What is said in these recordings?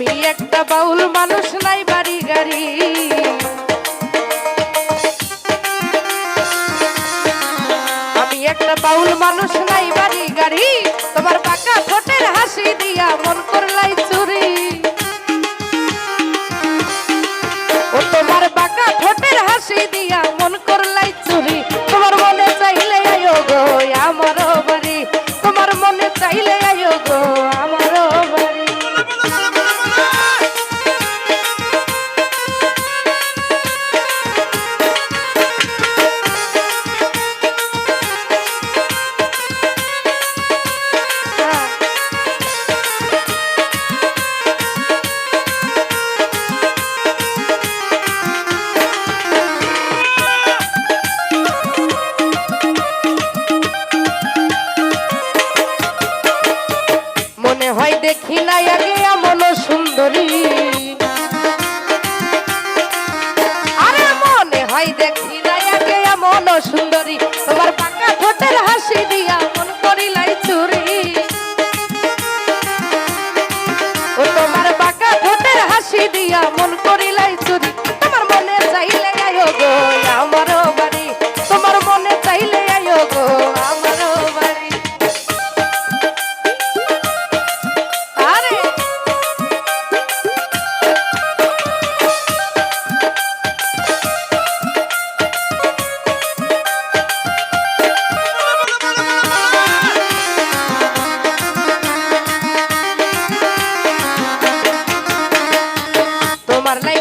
আমি একটা বাউল মানুষ, নাই বাড়ি গাড়ি। আমি একটা বাউল মানুষ, নাই বাড়ি গাড়ি। তোমার পাকা ঠোঁটের হাসি দিয়া মন করলাই আগে এমন সুন্দরী। আরে মনে হয় দেখি নাই আগে এমন সুন্দরী। তোমার পাকা ঠোঁটের হাসি দিয়া মন করিলাই চুরি। তোমার বাঁকা ঠোঁটের হাসি দিয়া মন করিলাই চুরি।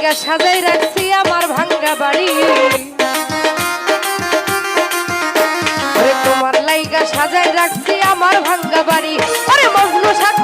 তোমার সাজাই রাখছি আমার ভাঙ্গা বাড়ি। তোমার লাইগা সাজাই রাখছি আমার ভাঙ্গা বাড়ি। আরে মগ্ন সাকয়